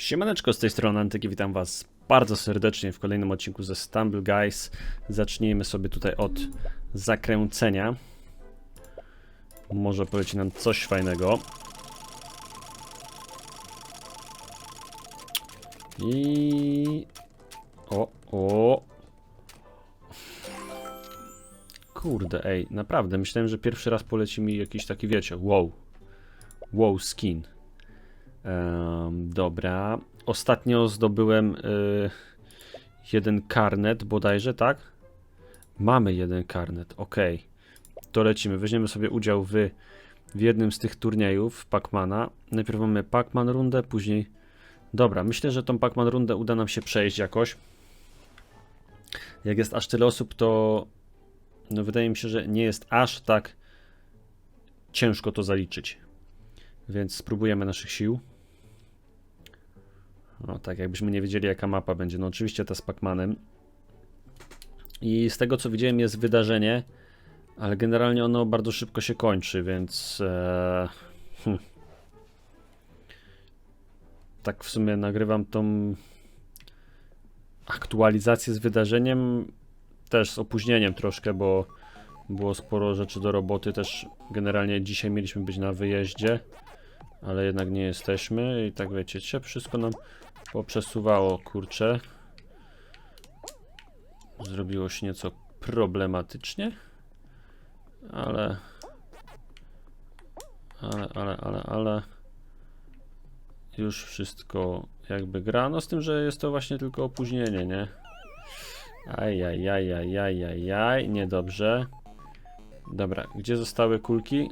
Siemaneczko, z tej strony Antyki, witam was bardzo serdecznie w kolejnym odcinku ze Stumble Guys. Zacznijmy sobie tutaj od zakręcenia. Może poleci nam coś fajnego. I... O, o... Kurde, ej, naprawdę, myślałem, że pierwszy raz poleci mi jakiś taki, wiecie, wow. Wow skin. Dobra. Ostatnio zdobyłem y, jeden karnet bodajże, tak? Mamy jeden karnet, ok. To lecimy. Weźmiemy sobie udział w, w jednym z tych turniejów Pacmana. Najpierw mamy Pacman rundę, później... Dobra, myślę, że tą Pacman rundę uda nam się przejść jakoś. Jak jest aż tyle osób, to no wydaje mi się, że nie jest aż tak ciężko to zaliczyć. Więc spróbujemy naszych sił. No tak, jakbyśmy nie wiedzieli jaka mapa będzie. No oczywiście ta z Pacmanem. I z tego co widziałem jest wydarzenie, ale generalnie ono bardzo szybko się kończy, więc... Hm. Tak w sumie nagrywam tą aktualizację z wydarzeniem też z opóźnieniem troszkę, bo było sporo rzeczy do roboty. Też generalnie dzisiaj mieliśmy być na wyjeździe, ale jednak nie jesteśmy i tak wiecie, się wszystko nam poprzesuwało, kurczę. Zrobiło się nieco problematycznie, ale ale, ale, ale, ale już wszystko jakby gra, no z tym, że jest to właśnie tylko opóźnienie, nie? Ajajajajajajaj, niedobrze. Dobra, gdzie zostały kulki?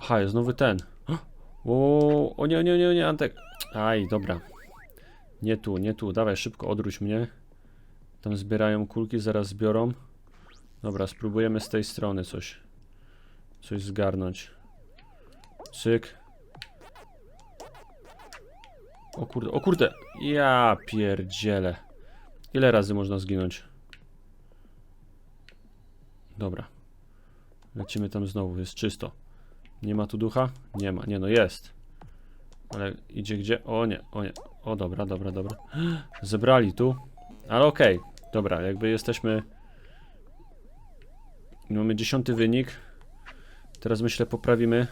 Aha, jest znowu ten. O, o nie, nie, nie, nie, Antek. Aj, dobra. Nie tu, nie tu, dawaj szybko, odwróć mnie. Tam zbierają kulki, zaraz zbiorą. Dobra, spróbujemy z tej strony coś. Coś zgarnąć. Cyk. O kurde, o kurde. Ja pierdzielę. Ile razy można zginąć? Dobra. Lecimy tam znowu, jest czysto. Nie ma tu ducha? Nie ma, nie no jest. Ale idzie gdzie? O nie, o nie. O dobra, dobra, dobra. Zebrali tu. Ale okej, dobra, jakby jesteśmy... Mamy dziesiąty wynik. Teraz myślę poprawimy.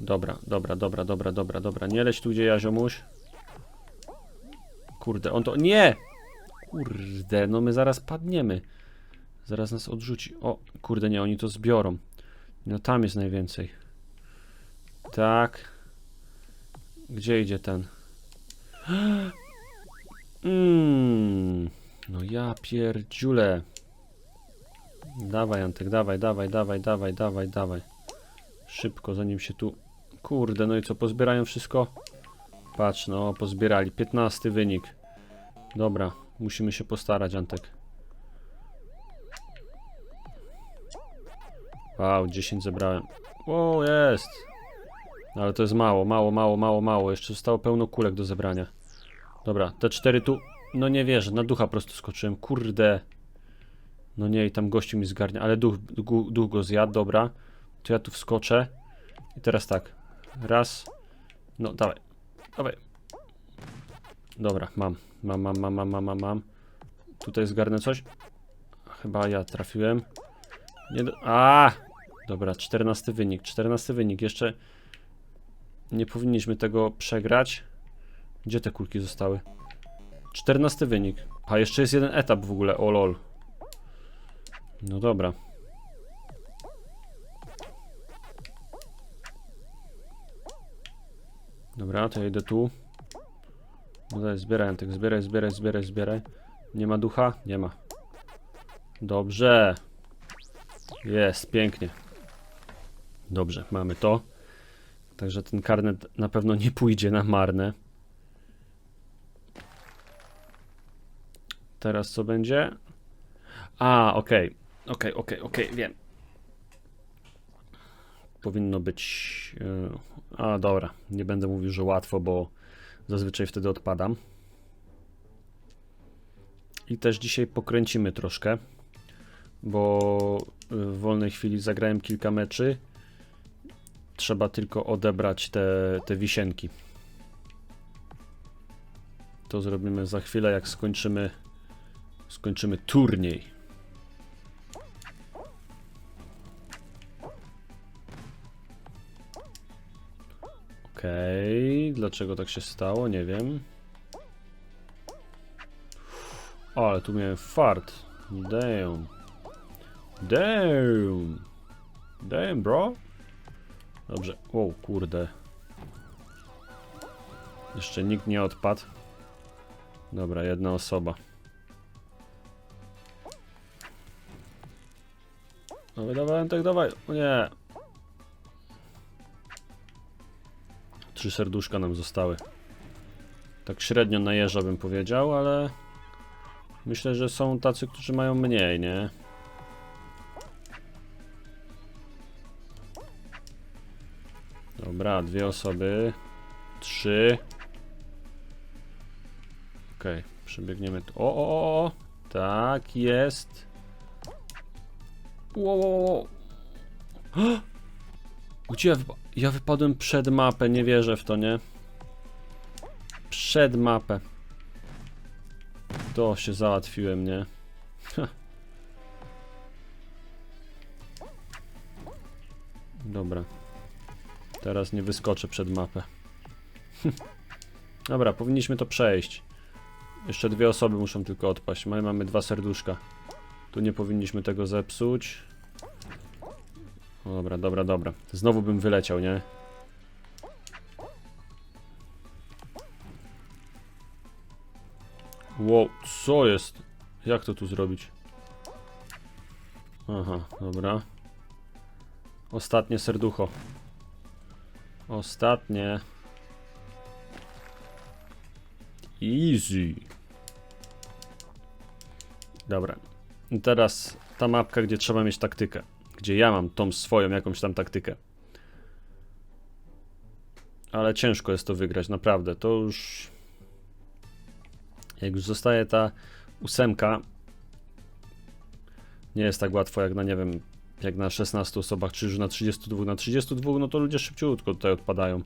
Dobra, dobra, dobra, dobra, dobra, dobra. Nie leć tu gdzie ja, ziomuś. Kurde, on to... Nie! Kurde, no my zaraz padniemy. Zaraz nas odrzuci. O, kurde, nie, oni to zbiorą. No tam jest najwięcej. Tak. Gdzie idzie ten? Mmm. No ja pierdziule. Dawaj, Antek, dawaj, dawaj, dawaj, dawaj, dawaj, dawaj. Szybko, zanim się tu... Kurde, no i co, pozbierają wszystko? Patrz, no, pozbierali. 15 wynik. Dobra, musimy się postarać, Antek. Wow, 10 zebrałem. O, jest! Ale to jest mało, mało, mało, mało, mało. Jeszcze zostało pełno kulek do zebrania. Dobra, te cztery tu... No nie wierzę, na ducha prosto skoczyłem. Kurde. No nie, i tam gościu mi zgarnia, ale duch, duch, duch go zjadł, dobra. To ja tu wskoczę. I teraz tak. Raz. No, dawaj. Dawaj. Dobra, mam. Mam, mam, mam, mam, mam, mam, mam. Tutaj zgarnę coś. Chyba ja trafiłem. Nie do... A! Dobra, 14 wynik. 14 wynik. Jeszcze nie powinniśmy tego przegrać. Gdzie te kulki zostały? 14 wynik. A jeszcze jest jeden etap w ogóle. O lol. No dobra. Dobra, to ja idę tu. No daj, zbieraj, Antek, zbieraj, zbieraj, zbieraj, zbieraj. Nie ma ducha? Nie ma. Dobrze. Jest, pięknie. Dobrze, mamy to. Także ten karnet na pewno nie pójdzie na marne. Teraz co będzie? A, okej. Okej, okej, okej, wiem. Powinno być... Yy... A, dobra. Nie będę mówił, że łatwo, bo zazwyczaj wtedy odpadam. I też dzisiaj pokręcimy troszkę, bo w wolnej chwili zagrałem kilka meczy. Trzeba tylko odebrać te, te wisienki. to zrobimy za chwilę, jak skończymy skończymy turniej. Okej, dlaczego tak się stało? Nie wiem. O, ale tu miałem fart. Damn. Damn. Damn, bro. Dobrze. O, kurde. Jeszcze nikt nie odpadł. Dobra, jedna osoba. Dawaj, dawaj, Antek, dawaj. O nie. Trzy serduszka nam zostały. Tak średnio na jeża bym powiedział, ale... Myślę, że są tacy, którzy mają mniej, nie? Dwie osoby. Trzy. Okej, przebiegniemy tu. O, o, o, o! Tak, jest. Wow, wow, wow. Gdzie ja, wypa ja wypadłem przed mapę, nie wierzę w to, nie? Przed mapę. To się załatwiłem, nie? Dobra. Teraz nie wyskoczę przed mapę. Dobra, powinniśmy to przejść. Jeszcze dwie osoby muszą tylko odpaść. My mamy dwa serduszka. Tu nie powinniśmy tego zepsuć. Dobra, dobra, dobra. Znowu bym wyleciał, nie? Wow, co jest? Jak to tu zrobić? Aha, dobra. Ostatnie serducho. Ostatnie. Easy. Dobra. I teraz ta mapka, gdzie trzeba mieć taktykę. Gdzie ja mam tą swoją jakąś tam taktykę. Ale ciężko jest to wygrać, naprawdę. To już. Jak już zostaje ta ósemka. Nie jest tak łatwo jak na, nie wiem, jak na 16 osobach, czy już na 32. Na 32, no to ludzie szybciutko tutaj odpadają.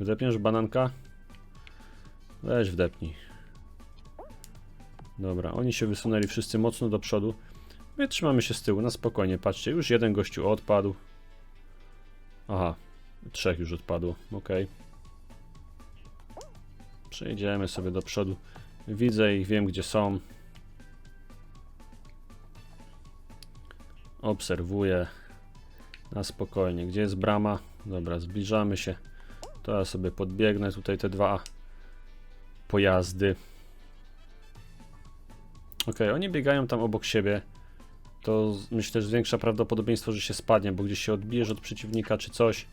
Wdepniesz bananka? Weź wdepnij. Dobra, oni się wysunęli wszyscy mocno do przodu. My trzymamy się z tyłu, na spokojnie, patrzcie, już jeden gościu odpadł. Aha, trzech już odpadło, ok. Przejdziemy sobie do przodu. Widzę ich, wiem gdzie są. Obserwuję. Na spokojnie. Gdzie jest brama? Dobra, zbliżamy się. To ja sobie podbiegnę tutaj te dwa pojazdy. Ok, oni biegają tam obok siebie. To myślę, że zwiększa prawdopodobieństwo, że się spadnie, bo gdzieś się odbijesz od przeciwnika czy coś.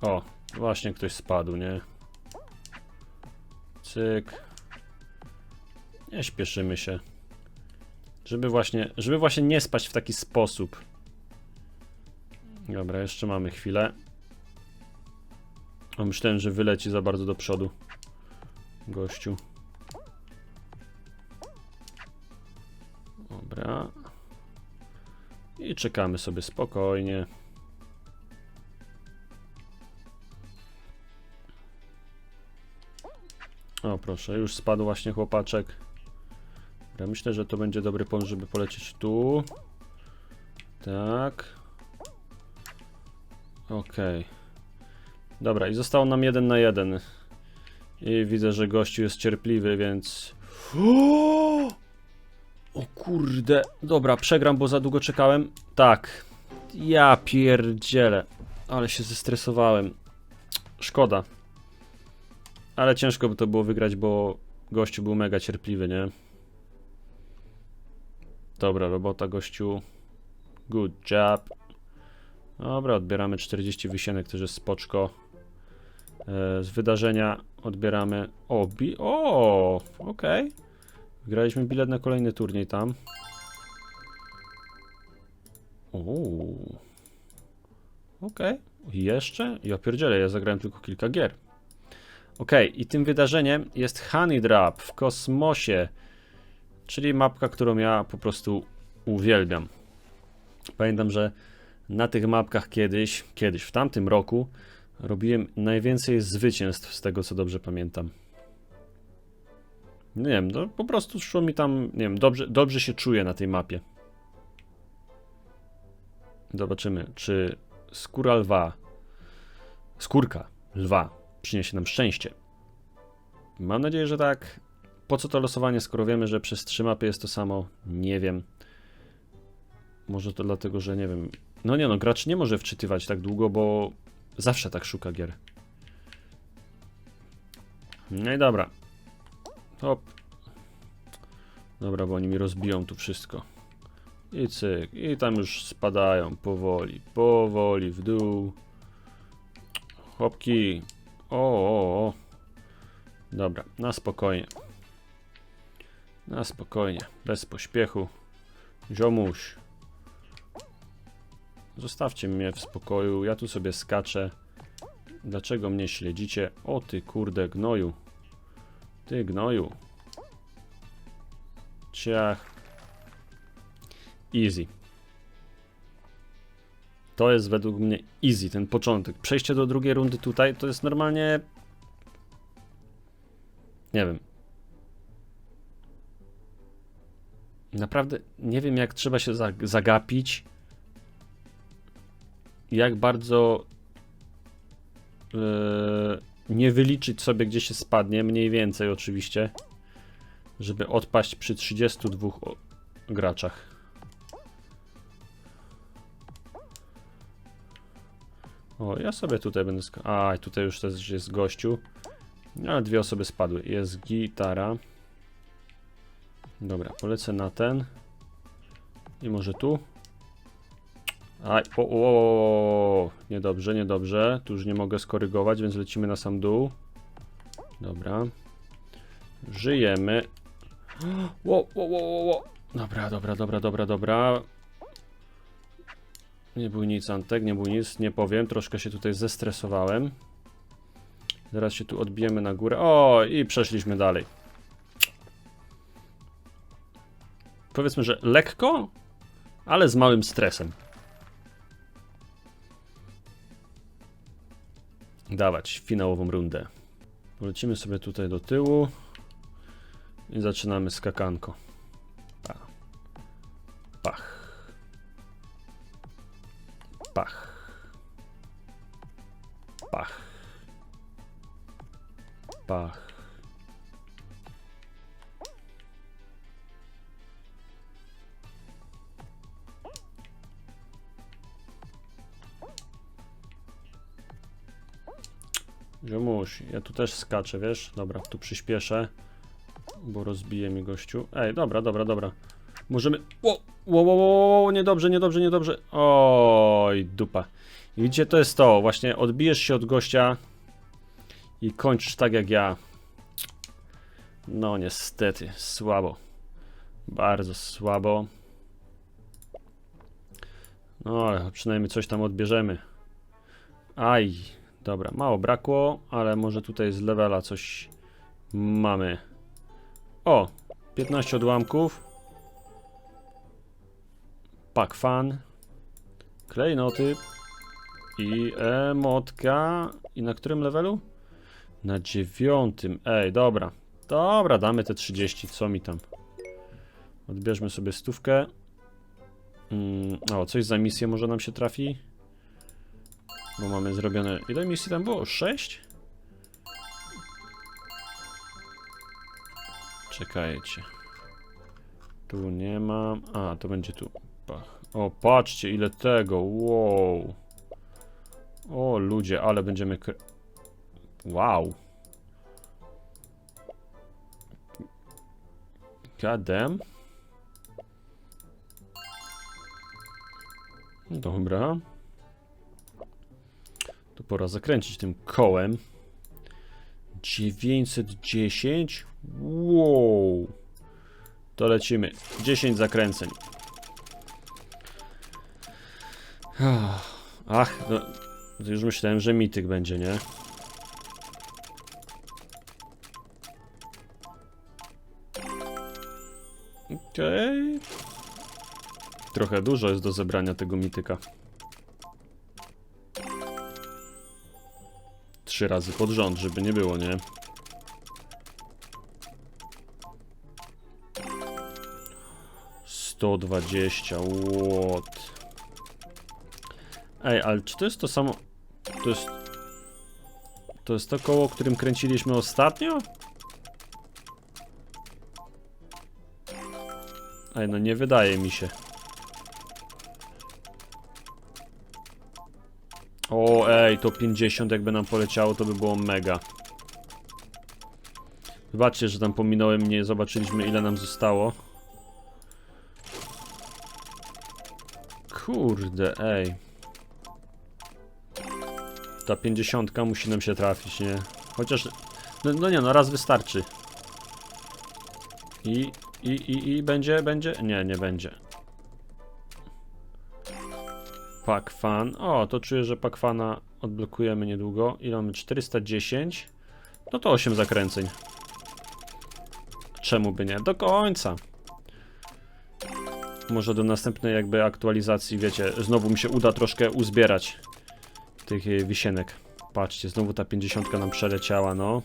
O, właśnie ktoś spadł, nie? Cyk. Nie śpieszymy się. Żeby właśnie, żeby właśnie nie spać w taki sposób. Dobra, jeszcze mamy chwilę. O, myślałem, że wyleci za bardzo do przodu. Gościu. Dobra. I czekamy sobie spokojnie. O proszę, już spadł właśnie chłopaczek. Ja myślę, że to będzie dobry pomysł, żeby polecieć tu. Tak. Okej. Dobra, i zostało nam jeden na jeden. I widzę, że gościu jest cierpliwy, więc... O kurde. Dobra, przegram, bo za długo czekałem. Tak. Ja pierdzielę. Ale się zestresowałem. Szkoda. Ale ciężko by to było wygrać, bo gościu był mega cierpliwy, nie? Dobra, robota gościu. Good job. Dobra, odbieramy 40 wysienek, też jest spoczko. E, z wydarzenia odbieramy... O, bi... O, okej. Wygraliśmy bilet na kolejny turniej tam. Uuu. Okej. Jeszcze? Ja pierdzielę, ja zagrałem tylko kilka gier. Okej, i tym wydarzeniem jest Honey Drop w kosmosie. Czyli mapka, którą ja po prostu uwielbiam. Pamiętam, że na tych mapkach kiedyś, kiedyś w tamtym roku robiłem najwięcej zwycięstw z tego, co dobrze pamiętam. Nie wiem, no po prostu szło mi tam, nie wiem, dobrze, dobrze się czuję na tej mapie. Zobaczymy, czy skóra lwa, skórka lwa przyniesie nam szczęście. Mam nadzieję, że tak. Po co to losowanie, skoro wiemy, że przez trzy mapy jest to samo? Nie wiem. Może to dlatego, że nie wiem. No nie no, gracz nie może wczytywać tak długo, bo zawsze tak szuka gier. No i dobra. Hop. Dobra, bo oni mi rozbiją tu wszystko. I cyk. I tam już spadają powoli, powoli w dół. Hopki. O, o, o. Dobra, na spokojnie. Na spokojnie, bez pośpiechu. Ziomuś. Zostawcie mnie w spokoju, ja tu sobie skaczę. Dlaczego mnie śledzicie? O ty kurde gnoju. Ty gnoju. Ciach. Easy. To jest według mnie easy, ten początek. Przejście do drugiej rundy tutaj to jest normalnie. Nie wiem. Naprawdę nie wiem, jak trzeba się zag- zagapić. Jak bardzo. Yy, nie wyliczyć sobie, gdzie się spadnie, mniej więcej oczywiście, żeby odpaść przy 32 o- graczach. O, ja sobie tutaj będę. A, tutaj już też jest gościu. Ale dwie osoby spadły. Jest gitara. Dobra, polecę na ten. I może tu. Aj, o, o, o, niedobrze, niedobrze. Tu już nie mogę skorygować, więc lecimy na sam dół. Dobra. Żyjemy. Ło, ło, ło, ło. Dobra, dobra, dobra, dobra, dobra. Nie był nic, Antek, nie był nic, nie powiem. Troszkę się tutaj zestresowałem. Zaraz się tu odbijemy na górę. O, i przeszliśmy dalej. Powiedzmy, że lekko, ale z małym stresem. Dawać finałową rundę. Polecimy sobie tutaj do tyłu i zaczynamy skakanko. Pa. Pach. Pach. Pach. Pach. Ziomuś, ja tu też skaczę, wiesz? Dobra, tu przyspieszę, bo rozbije mi gościu. Ej, dobra, dobra, dobra. Możemy... Ło, ło, ło, ło, ło, niedobrze, niedobrze, niedobrze. Oj, dupa. Widzicie, to jest to. Właśnie odbijesz się od gościa i kończysz tak jak ja. No niestety, słabo. Bardzo słabo. No przynajmniej coś tam odbierzemy. Aj, dobra, mało brakło, ale może tutaj z levela coś mamy. O, 15 odłamków. Pak fan. Klejnoty. I emotka. I na którym levelu? Na dziewiątym. Ej, dobra. Dobra, damy te 30, co mi tam. Odbierzmy sobie stówkę. Mm, o, coś za misję może nam się trafi. Bo mamy zrobione... Ile misji tam było? 6? Czekajcie. Tu nie mam... A, to będzie tu. Pach. O, patrzcie ile tego. Wow. O, ludzie, ale będziemy... Wow. Damn. Dobra. To pora zakręcić tym kołem. 910? Wow. To lecimy. 10 zakręceń. Ach, no, już myślałem, że mityk będzie, nie? Okej. Trochę dużo jest do zebrania tego mityka. Trzy razy pod rząd, żeby nie było, nie? Sto dwadzieścia, what? Ej, ale czy to jest to samo... To jest... To jest to koło, którym kręciliśmy ostatnio? Ej, no nie wydaje mi się. Ej, to 50 jakby nam poleciało, to by było mega. Wybaczcie, że tam pominąłem, nie zobaczyliśmy ile nam zostało. Kurde, ej. Ta 50 musi nam się trafić, nie? Chociaż, no, no nie, no raz wystarczy. I, i, i, i będzie, będzie? Nie, nie będzie. Pack fan. O, to czuję, że pack fana odblokujemy niedługo. Ile mamy? 410. No to 8 zakręceń. Czemu by nie? Do końca. Może do następnej jakby aktualizacji, wiecie, znowu mi się uda troszkę uzbierać tych e, wisienek. Patrzcie, znowu ta 50 nam przeleciała, no.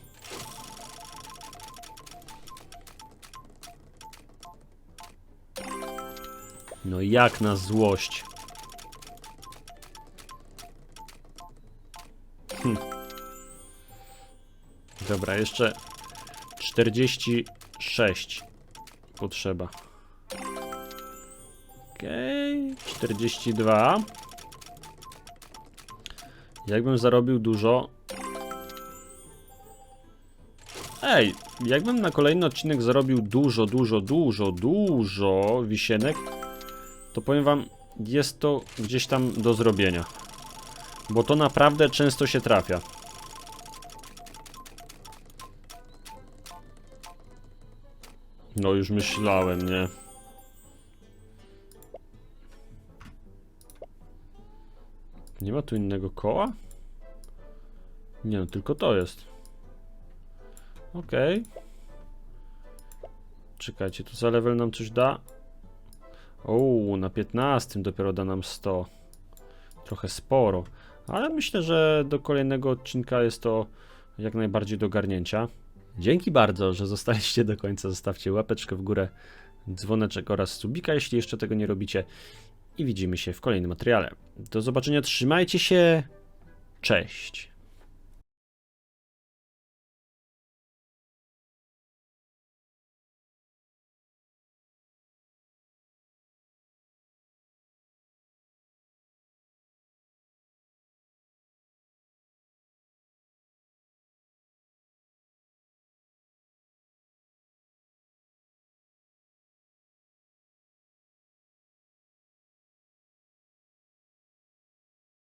No jak na złość. Dobra, jeszcze 46 potrzeba. Okej, 42. Jakbym zarobił dużo. Ej, jakbym na kolejny odcinek zarobił dużo, dużo, dużo, dużo wisienek, to powiem wam, jest to gdzieś tam do zrobienia. Bo to naprawdę często się trafia. No już myślałem, nie? Nie ma tu innego koła? Nie no, tylko to jest. Okej. Czekajcie, tu za level nam coś da? O, na 15 dopiero da nam 100. Trochę sporo. Ale myślę, że do kolejnego odcinka jest to jak najbardziej do garnięcia. Dzięki bardzo, że zostaliście do końca. Zostawcie łapeczkę w górę, dzwoneczek oraz subika, jeśli jeszcze tego nie robicie. I widzimy się w kolejnym materiale. Do zobaczenia, trzymajcie się. Cześć.